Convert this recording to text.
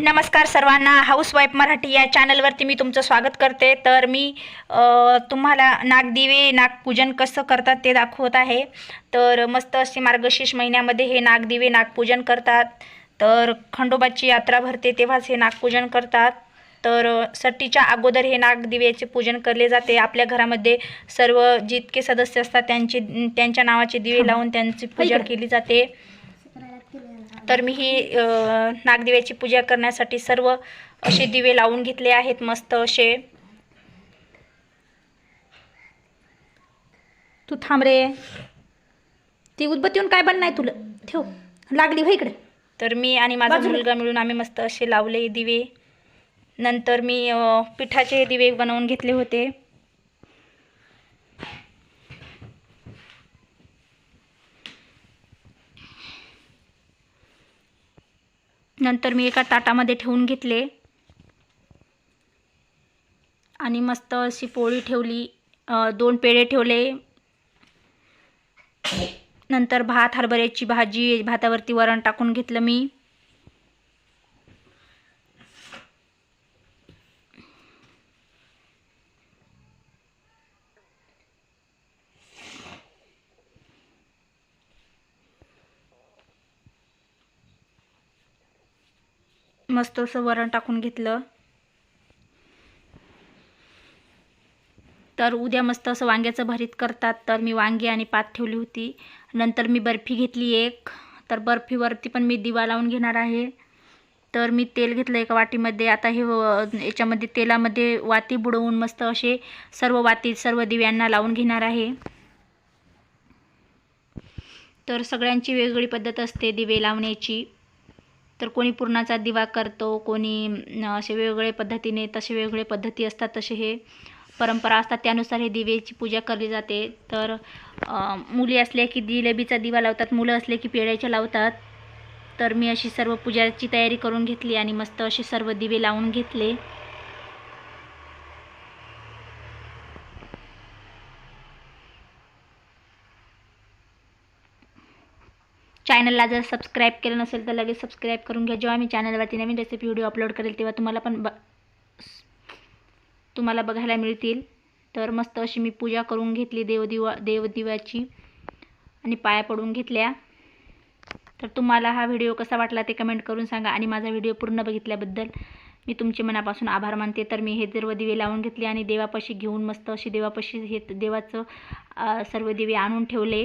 नमस्कार सर्वांना. हाऊसवाईफ मराठी या चॅनलवरती मी तुमचं स्वागत करते. तर मी तुम्हाला नागदिवे नागपूजन कसं करतात ते दाखवत आहे. तर मस्त असे मार्गशीर्ष महिन्यामध्ये हे नागदिवे नागपूजन करतात. तर खंडोबाची यात्रा भरते तेव्हाच हे नागपूजन करतात. तर सट्टीच्या अगोदर हे नागदिवेचे पूजन केले जाते. आपल्या घरामध्ये सर्व जितके सदस्य असतात त्यांचे त्यांच्या नावाचे दिवे लावून त्यांची पूजा केली जाते. तर मी ही नागदिव्याची पूजा करण्यासाठी सर्व असे दिवे लावून घेतले आहेत मस्त असे. तू थांब रे. ती उदबत्तीहून काय बनणार तुला? ठेव. लागली हो इकडे. तर मी आणि माझा. मुलगा मिळून आम्ही मस्त असे लावले दिवे. नंतर मी पिठाचे दिवे बनवून घेतले होते. नंतर मी एका ताटामध्ये ठेवून घेतले. आणि मस्त अशी पोळी ठेवली. दोन पेढे ठेवले. नंतर भात हरभऱ्याची भाजी भातावरती वरण टाकून घेतलं मी. मस्त असं वरण टाकून घेतलं. तर उद्या मस्त असं वांग्याचं भरीत करतात. तर मी वांगी आणि पात ठेवली होती. नंतर मी बर्फी घेतली एक. तर बर्फीवरती पण मी दिवा लावून घेणार आहे. तर मी तेल घेतलं एका वाटीमध्ये. आता हे याच्यामध्ये तेलामध्ये वाती बुडवून मस्त असे सर्व वाती सर्व दिव्यांना लावून घेणार आहे. तर सगळ्यांची वेगवेगळी पद्धत असते दिवे लावण्याची. तर कोणी पुरणाचा दिवा करतो कोणी असे वेगवेगळे पद्धतीने तसे वेगवेगळे पद्धती असतात तसे हे परंपरा असतात. त्यानुसार हे दिवेची पूजा केली जाते. तर मुली असल्या की जिलेबीचा दिवा लावतात मुलं असले की पेढ्याच्या लावतात. तर मी अशी सर्व पूजाची तयारी करून घेतली आणि मस्त असे सर्व दिवे लावून घेतले. चॅनलला जर सबस्क्राईब केलं नसेल तर लगेच सबस्क्राईब करून घ्या. जेव्हा मी चॅनलवरती नवीन रेसिपी व्हिडिओ अपलोड करेल तेव्हा तुम्हाला पण ब तुम्हाला बघायला मिळतील. तर मस्त अशी मी पूजा करून घेतली देवदिवा देवदिवाची आणि पाया पडून घेतल्या. तर तुम्हाला हा व्हिडिओ कसा वाटला ते कमेंट करून सांगा. आणि माझा व्हिडिओ पूर्ण बघितल्याबद्दल मी तुमचे मनापासून आभार मानते. तर मी हे सर्व दिवे लावून घेतले आणि देवापाशी घेऊन मस्त अशी देवापाशी हे देवाचं सर्व दिवे आणून ठेवले.